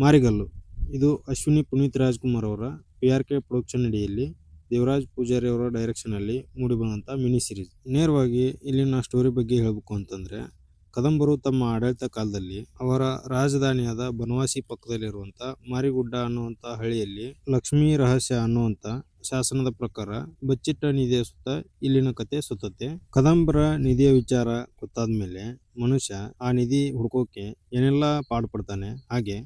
ಮಾರಿಗಲ್ಲು. ಇದು ಅಶ್ವಿನಿ ಪುನೀತ್ ರಾಜ್ಕುಮಾರ್ ಅವರ P R K production ಅಡಿಯಲ್ಲಿ ದೇವರಾಜ್ ಪೂಜಾರಿ ಅವರ ಡೈರೆಕ್ಷನ್ ಅಲ್ಲಿ ಮೂಡಿಬಂದಂತ ಮಿನಿ ಸಿರೀಸ್ ನೇರವಾಗಿ ಇಲ್ಲಿನ ಸ್ಟೋರಿ ಬಗ್ಗೆ ಹೇಳಬೇಕು ಅಂತಂದ್ರೆ, ಕದಂಬರು ತಮ್ಮ ಆಡಳಿತ ಕಾಲದಲ್ಲಿ ಅವರ ರಾಜಧಾನಿಯಾದ ಬನವಾಸಿ ಪಕ್ಕದಲ್ಲಿರುವಂಥ ಮಾರಿಗುಡ್ಡ ಅನ್ನುವಂಥ ಹಳ್ಳಿಯಲ್ಲಿ ಲಕ್ಷ್ಮೀ ರಹಸ್ಯ ಅನ್ನುವಂಥ ಶಾಸನದ ಪ್ರಕಾರ ಬಚ್ಚಿಟ್ಟ ನಿಧಿಯ ಸುತ್ತ ಇಲ್ಲಿನ ಕತೆ ಸುತ್ತತೆ ಕದಂಬರ ನಿಧಿಯ ವಿಚಾರ ಗೊತ್ತಾದ ಮೇಲೆ ಮನುಷ್ಯ ಆ ನಿಧಿ ಹುಡ್ಕೋಕೆ ಏನೆಲ್ಲ ಪಾಡುಪಡ್ತಾನೆ, ಹಾಗೆ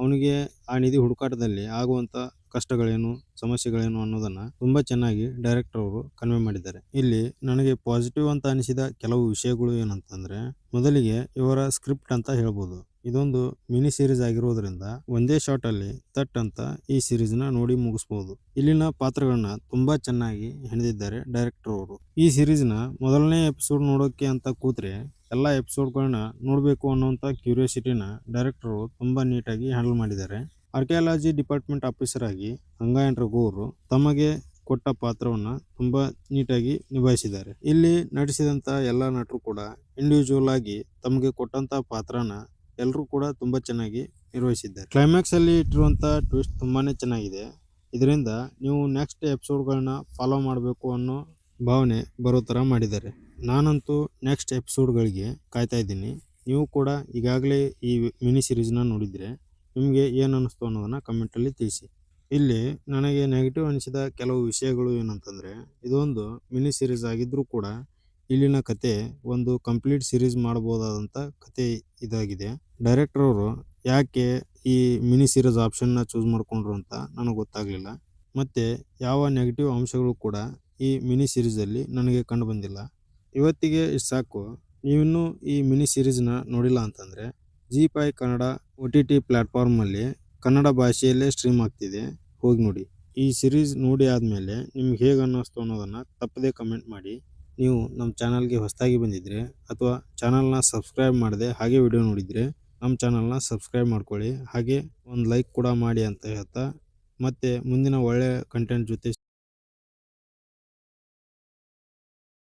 ಅವನಿಗೆ ಆ ನಿಧಿ ಹುಡುಕಾಟದಲ್ಲಿ ಆಗುವಂತ ಕಷ್ಟಗಳೇನು, ಸಮಸ್ಯೆಗಳೇನು ಅನ್ನೋದನ್ನ ತುಂಬಾ ಚೆನ್ನಾಗಿ ಡೈರೆಕ್ಟರ್ ಅವರು ಕನ್ವೆ ಮಾಡಿದ್ದಾರೆ. ಇಲ್ಲಿ ನನಗೆ ಪಾಸಿಟಿವ್ ಅಂತ ಅನಿಸಿದ ಕೆಲವು ವಿಷಯಗಳು ಏನಂತಂದ್ರೆ, ಮೊದಲಿಗೆ ಇವರ ಸ್ಕ್ರಿಪ್ಟ್ ಅಂತ ಹೇಳ್ಬೋದು. ಇದೊಂದು ಮಿನಿ ಸೀರೀಸ್ ಆಗಿರೋದ್ರಿಂದ ಒಂದೇ ಶಾಟ್ ಅಲ್ಲಿ ತಟ್ ಅಂತ ಈ ಸೀರೀಸ್ನ ನೋಡಿ ಮುಗಿಸಬಹುದು ಇಲ್ಲಿನ ಪಾತ್ರಗಳನ್ನ ತುಂಬಾ ಚೆನ್ನಾಗಿ ಹೆಣೆದಿದ್ದಾರೆ ಡೈರೆಕ್ಟರ್ ಅವರು. ಈ ಸೀರೀಸ್ನ ಮೊದಲನೇ ಎಪಿಸೋಡ್ ನೋಡೋಕೆ ಅಂತ ಕೂತ್ರೆ ಎಲ್ಲ ಎಪಿಸೋಡ್ಗಳನ್ನ ನೋಡಬೇಕು ಅನ್ನೋಂಥ ಕ್ಯೂರಿಯಾಸಿಟಿನ ಡೈರೆಕ್ಟರ್ ತುಂಬ ನೀಟಾಗಿ ಹ್ಯಾಂಡಲ್ ಮಾಡಿದ್ದಾರೆ. ಆರ್ಕಿಯಾಲಜಿ ಡಿಪಾರ್ಟ್ಮೆಂಟ್ ಆಫೀಸರ್ ಆಗಿ ಗಂಗಾಯನ್ ರಘು ತಮಗೆ ಕೊಟ್ಟ ಪಾತ್ರವನ್ನು ತುಂಬ ನೀಟಾಗಿ ನಿಭಾಯಿಸಿದ್ದಾರೆ. ಇಲ್ಲಿ ನಟಿಸಿದಂಥ ಎಲ್ಲ ನಟರು ಕೂಡ ಇಂಡಿವಿಜುವಲ್ ಆಗಿ ತಮಗೆ ಕೊಟ್ಟಂಥ ಪಾತ್ರನ ಎಲ್ಲರೂ ಕೂಡ ತುಂಬ ಚೆನ್ನಾಗಿ ನಿರ್ವಹಿಸಿದ್ದಾರೆ. ಕ್ಲೈಮ್ಯಾಕ್ಸ್ ಅಲ್ಲಿ ಇಟ್ಟಿರುವಂತ ಟ್ವಿಸ್ಟ್ ತುಂಬಾ ಚೆನ್ನಾಗಿದೆ. ಇದರಿಂದ ನೀವು ನೆಕ್ಸ್ಟ್ ಎಪಿಸೋಡ್ಗಳನ್ನ ಫಾಲೋ ಮಾಡಬೇಕು ಅನ್ನೋ ಭಾವನೆ ಬರೋ ಥರ ಮಾಡಿದ್ದಾರೆ. ನಾನಂತೂ ನೆಕ್ಸ್ಟ್ ಎಪಿಸೋಡ್ಗಳಿಗೆ ಕಾಯ್ತಾ ಇದ್ದೀನಿ. ನೀವು ಕೂಡ ಈಗಾಗಲೇ ಈ ಮಿನಿ ಸೀರೀಸ್ನ ನೋಡಿದರೆ ನಿಮಗೆ ಏನು ಅನ್ನಿಸ್ತು ಅನ್ನೋದನ್ನು ಕಮೆಂಟಲ್ಲಿ ತಿಳಿಸಿ. ಇಲ್ಲಿ ನನಗೆ ನೆಗೆಟಿವ್ ಅನಿಸಿದ ಕೆಲವು ವಿಷಯಗಳು ಏನಂತಂದರೆ, ಇದೊಂದು ಮಿನಿ ಸೀರೀಸ್ ಆಗಿದ್ದರೂ ಕೂಡ ಇಲ್ಲಿನ ಕತೆ ಒಂದು ಕಂಪ್ಲೀಟ್ ಸೀರೀಸ್ ಮಾಡ್ಬೋದಾದಂಥ ಕತೆ ಇದಾಗಿದೆ. ಡೈರೆಕ್ಟರ್ ಅವರು ಯಾಕೆ ಈ ಮಿನಿ ಸೀರೀಸ್ ಆಪ್ಷನ್ನ ಚೂಸ್ ಮಾಡಿಕೊಂಡ್ರು ಅಂತ ನನಗೆ ಗೊತ್ತಾಗಲಿಲ್ಲ. ಮತ್ತು ಯಾವ ನೆಗೆಟಿವ್ ಅಂಶಗಳು ಕೂಡ ಈ ಮಿನಿ ಸೀರೀಸಲ್ಲಿ ನನಗೆ ಕಂಡು ಬಂದಿಲ್ಲ. ಇವತ್ತಿಗೆ ಇಷ್ಟು ಸಾಕು. ನೀವಿನ್ನೂ ಈ ಮಿನಿ ಸೀರೀಸ್ನ ನೋಡಿಲ್ಲ ಅಂತಂದರೆ Zee five Kannada O T T ಪ್ಲ್ಯಾಟ್ಫಾರ್ಮಲ್ಲಿ Kannada ಭಾಷೆಯಲ್ಲೇ ಸ್ಟ್ರೀಮ್ ಆಗ್ತಿದೆ. ಹೋಗಿ ನೋಡಿ. ಈ ಸಿರೀಸ್ ನೋಡಿ ಆದಮೇಲೆ ನಿಮ್ಗೆ ಹೇಗೆ ಅನ್ನಿಸ್ತು ಅನ್ನೋದನ್ನು ತಪ್ಪದೇ ಕಮೆಂಟ್ ಮಾಡಿ. ನೀವು ನಮ್ಮ ಚಾನಲ್ಗೆ ಹೊಸದಾಗಿ ಬಂದಿದ್ದರೆ ಅಥವಾ ಚಾನಲ್ನ ಸಬ್ಸ್ಕ್ರೈಬ್ ಮಾಡದೆ ಹಾಗೆ ವಿಡಿಯೋ ನೋಡಿದರೆ ನಮ್ಮ ಚಾನಲ್ನ ಸಬ್ಸ್ಕ್ರೈಬ್ ಮಾಡ್ಕೊಳ್ಳಿ. ಹಾಗೆ ಒಂದು ಲೈಕ್ ಕೂಡ ಮಾಡಿ ಅಂತ ಹೇಳ್ತಾ ಮತ್ತು ಮುಂದಿನ ಒಳ್ಳೆಯ ಕಂಟೆಂಟ್ ಜೊತೆ